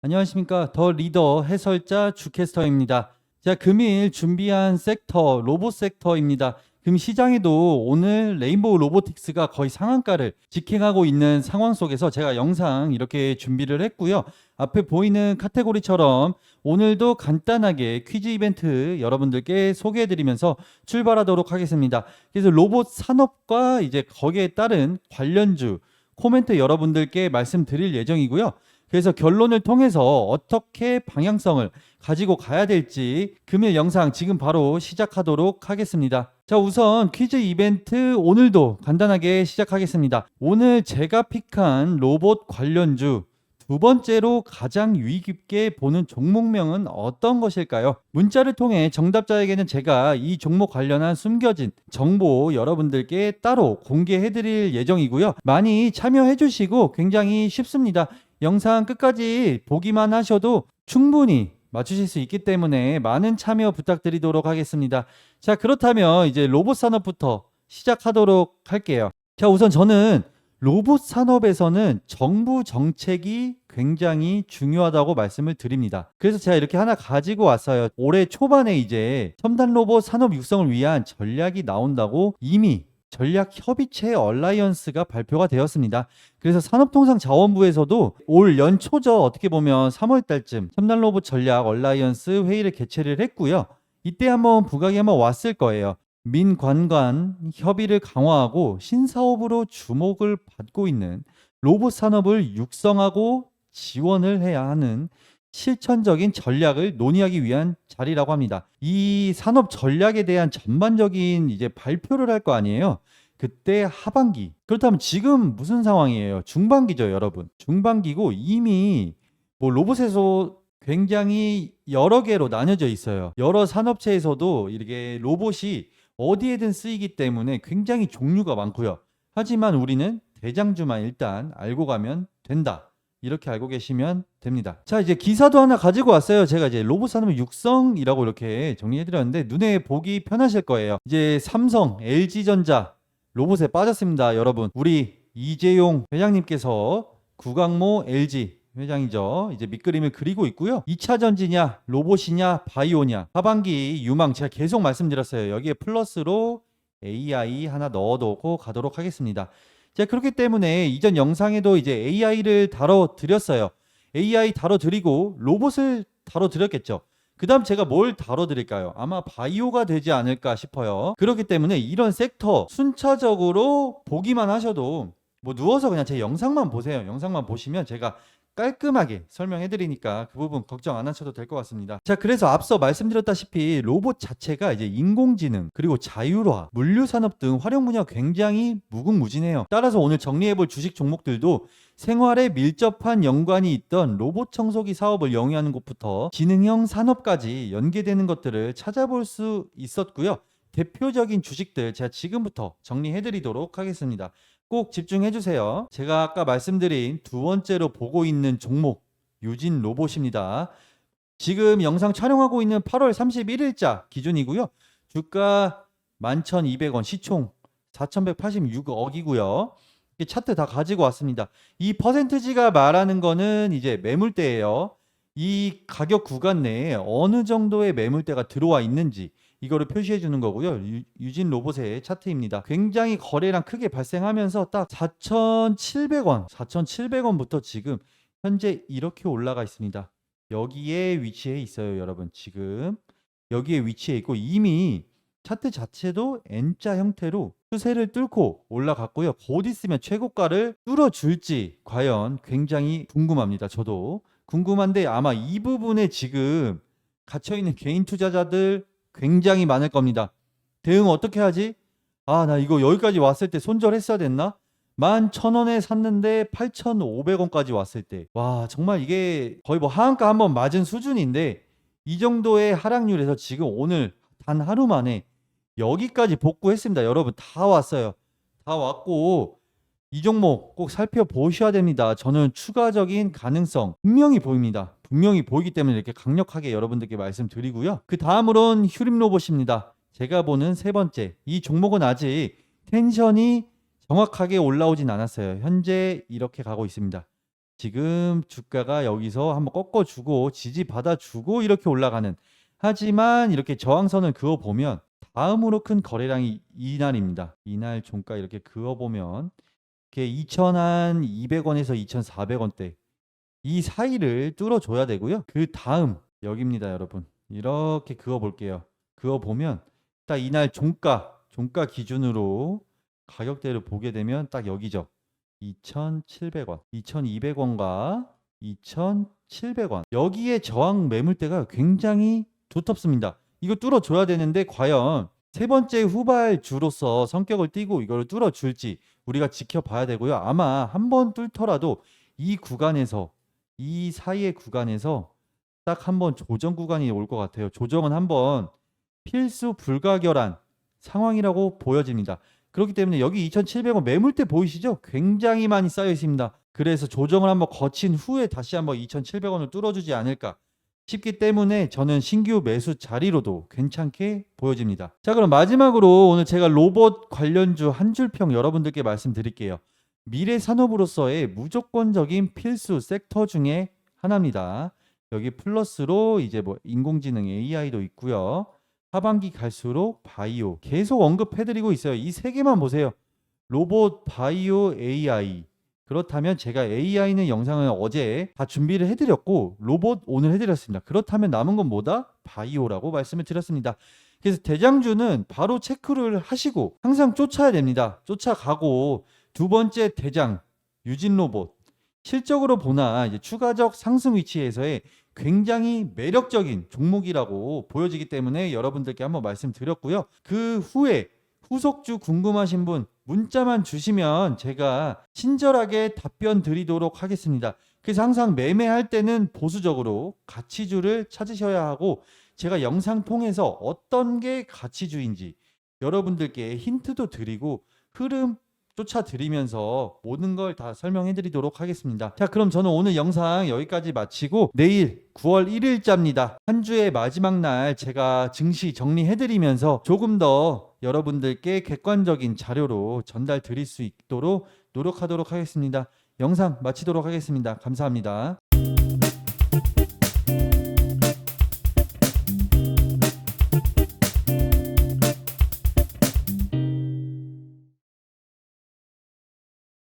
안녕하십니까. 더 리더 해설자 주캐스터입니다. 자, 금일 준비한 섹터, 로봇 섹터입니다. 금 시장에도 오늘 레인보우 로보틱스가 거의 상한가를 직행하고 있는 상황 속에서 제가 영상 이렇게 준비를 했고요. 앞에 보이는 카테고리처럼 오늘도 간단하게 퀴즈 이벤트 여러분들께 소개해 드리면서 출발하도록 하겠습니다. 그래서 로봇 산업과 이제 거기에 따른 관련주 코멘트 여러분들께 말씀드릴 예정이고요. 그래서 결론을 통해서 어떻게 방향성을 가지고 가야 될지 금일 영상 지금 바로 시작하도록 하겠습니다. 자, 우선 퀴즈 이벤트 오늘도 간단하게 시작하겠습니다. 오늘 제가 픽한 로봇 관련주 두 번째로 가장 유의 깊게 보는 종목명은 어떤 것일까요? 문자를 통해 정답자에게는 제가 이 종목 관련한 숨겨진 정보 여러분들께 따로 공개해 드릴 예정이고요. 많이 참여해 주시고 굉장히 쉽습니다. 영상 끝까지 보기만 하셔도 충분히 맞추실 수 있기 때문에 많은 참여 부탁드리도록 하겠습니다. 자, 그렇다면 이제 로봇 산업부터 시작하도록 할게요. 자, 우선 저는 로봇 산업에서는 정부 정책이 굉장히 중요하다고 말씀을 드립니다. 그래서 제가 이렇게 하나 가지고 왔어요. 올해 초반에 이제 첨단 로봇 산업 육성을 위한 전략이 나온다고 이미 전략 협의체 얼라이언스가 발표가 되었습니다. 그래서 산업통상자원부에서도 올 연초죠. 어떻게 보면 3월 달쯤 첨단 로봇 전략 얼라이언스 회의를 개최를 했고요. 이때 한번 부각이 한번 왔을 거예요. 민관관 협의를 강화하고 신사업으로 주목을 받고 있는 로봇 산업을 육성하고 지원을 해야 하는 실천적인 전략을 논의하기 위한 자리라고 합니다. 이 산업 전략에 대한 전반적인 이제 발표를 할 거 아니에요. 그때 하반기. 그렇다면 지금 무슨 상황이에요? 중반기죠, 여러분. 중반기고 이미 뭐 로봇에서 굉장히 여러 개로 나뉘어져 있어요. 여러 산업체에서도 이렇게 로봇이 어디에든 쓰이기 때문에 굉장히 종류가 많고요. 하지만 우리는 대장주만 일단 알고 가면 된다. 이렇게 알고 계시면 됩니다. 자, 이제 기사도 하나 가지고 왔어요. 제가 이제 로봇 산업 육성이라고 이렇게 정리해 드렸는데 눈에 보기 편하실 거예요. 이제 삼성, LG전자 로봇에 빠졌습니다. 여러분. 우리 이재용 회장님께서 구강모 LG 회장이죠. 이제 밑그림을 그리고 있고요. 2차 전지냐, 로봇이냐, 바이오냐. 하반기 유망 제가 계속 말씀드렸어요. 여기에 플러스로 AI 하나 넣어두고 가도록 하겠습니다. 자, 그렇기 때문에 이전 영상에도 이제 AI를 다뤄 드렸어요. AI 다뤄 드리고 로봇을 다뤄 드렸겠죠. 그 다음 제가 뭘 다뤄 드릴까요? 아마 바이오가 되지 않을까 싶어요. 그렇기 때문에 이런 섹터 순차적으로 보기만 하셔도 뭐 누워서 그냥 제 영상만 보세요. 영상만 보시면 제가 깔끔하게 설명해 드리니까 그 부분 걱정 안 하셔도 될 것 같습니다. 자, 그래서 앞서 말씀드렸다시피 로봇 자체가 이제 인공지능 그리고 자율화, 물류 산업 등 활용 분야 굉장히 무궁무진해요. 따라서 오늘 정리해 볼 주식 종목들도 생활에 밀접한 연관이 있던 로봇 청소기 사업을 영위하는 곳부터 지능형 산업까지 연계되는 것들을 찾아볼 수 있었고요. 대표적인 주식들 제가 지금부터 정리해 드리도록 하겠습니다. 꼭 집중해 주세요. 제가 아까 말씀드린 두 번째로 보고 있는 종목 유진 로봇입니다. 지금 영상 촬영하고 있는 8월 31일자 기준이고요. 주가 11,200원, 시총 4,186억이고요. 차트 다 가지고 왔습니다. 이 퍼센트지가 말하는 거는 이제 매물대예요. 이 가격 구간 내에 어느 정도의 매물대가 들어와 있는지 이거를 표시해 주는 거고요. 유, 유진 로봇의 차트입니다. 굉장히 거래량 크게 발생하면서 딱 4,700원, 4,700원부터 지금 현재 이렇게 올라가 있습니다. 여기에 위치해 있어요, 여러분. 지금 여기에 위치해 있고 이미 차트 자체도 N자 형태로 추세를 뚫고 올라갔고요. 곧 있으면 최고가를 뚫어줄지 과연 굉장히 궁금합니다. 저도 궁금한데 아마 이 부분에 지금 갇혀있는 개인 투자자들 굉장히 많을 겁니다. 대응 어떻게 하지? 아, 나 이거 여기까지 왔을 때 손절했어야 됐나? 11,000원에 샀는데 8,500원까지 왔을 때. 와, 정말 이게 거의 뭐 하한가 한번 맞은 수준인데 이 정도의 하락률에서 지금 오늘 단 하루 만에 여기까지 복구했습니다. 여러분 다 왔어요. 다 왔고 이 종목 꼭 살펴보셔야 됩니다. 저는 추가적인 가능성 분명히 보입니다. 분명히 보이기 때문에 이렇게 강력하게 여러분들께 말씀드리고요. 그 다음으론 휴림 로봇입니다. 제가 보는 세 번째. 이 종목은 아직 텐션이 정확하게 올라오진 않았어요. 현재 이렇게 가고 있습니다. 지금 주가가 여기서 한번 꺾어주고 지지 받아주고 이렇게 올라가는 하지만 이렇게 저항선을 그어 보면 다음으로 큰 거래량이 이날입니다. 이날 종가 이렇게 그어 보면 이게 2,200원에서 2,400원대 이 사이를 뚫어줘야 되고요. 그 다음 여기입니다, 여러분. 이렇게 그어 볼게요. 그어 보면 딱 이날 종가 종가 기준으로 가격대를 보게 되면 딱 여기죠. 2,700원, 2,200원과 2,700원. 여기에 저항 매물대가 굉장히 두텁습니다. 이거 뚫어줘야 되는데 과연 세 번째 후발주로서 성격을 띠고 이걸 뚫어줄지 우리가 지켜봐야 되고요. 아마 한 번 뚫더라도 이 구간에서 이 사이의 구간에서 딱 한 번 조정 구간이 올 것 같아요. 조정은 한 번 필수 불가결한 상황이라고 보여집니다. 그렇기 때문에 여기 2,700원 매물대 보이시죠? 굉장히 많이 쌓여 있습니다. 그래서 조정을 한번 거친 후에 다시 한번 2,700원을 뚫어주지 않을까 싶기 때문에 저는 신규 매수 자리로도 괜찮게 보여집니다. 자, 그럼 마지막으로 오늘 제가 로봇 관련주 한 줄평 여러분들께 말씀드릴게요. 미래 산업으로서의 무조건적인 필수 섹터 중에 하나입니다. 여기 플러스로 이제 뭐 인공지능 AI도 있고요. 하반기 갈수록 바이오 계속 언급해드리고 있어요. 이 세 개만 보세요. 로봇, 바이오, AI. 그렇다면 제가 AI는 영상을 어제 다 준비를 해드렸고 로봇 오늘 해드렸습니다. 그렇다면 남은 건 뭐다? 바이오라고 말씀을 드렸습니다. 그래서 대장주는 바로 체크를 하시고 항상 쫓아야 됩니다. 쫓아가고 두 번째 대장 유진 로봇 실적으로 보나 추가적 상승 위치에서의 굉장히 매력적인 종목이라고 보여지기 때문에 여러분들께 한번 말씀드렸고요. 그 후에 후속주 궁금하신 분 문자만 주시면 제가 친절하게 답변 드리도록 하겠습니다. 그래서 항상 매매할 때는 보수적으로 가치주를 찾으셔야 하고 제가 영상 통해서 어떤 게 가치주인지 여러분들께 힌트도 드리고 흐름 쫓아 드리면서 모든 걸 다 설명해 드리도록 하겠습니다. 자, 그럼 저는 오늘 영상 여기까지 마치고 내일 9월 1일자입니다. 한 주의 마지막 날 제가 증시 정리해 드리면서 조금 더 여러분들께 객관적인 자료로 전달 드릴 수 있도록 노력하도록 하겠습니다. 영상 마치도록 하겠습니다. 감사합니다.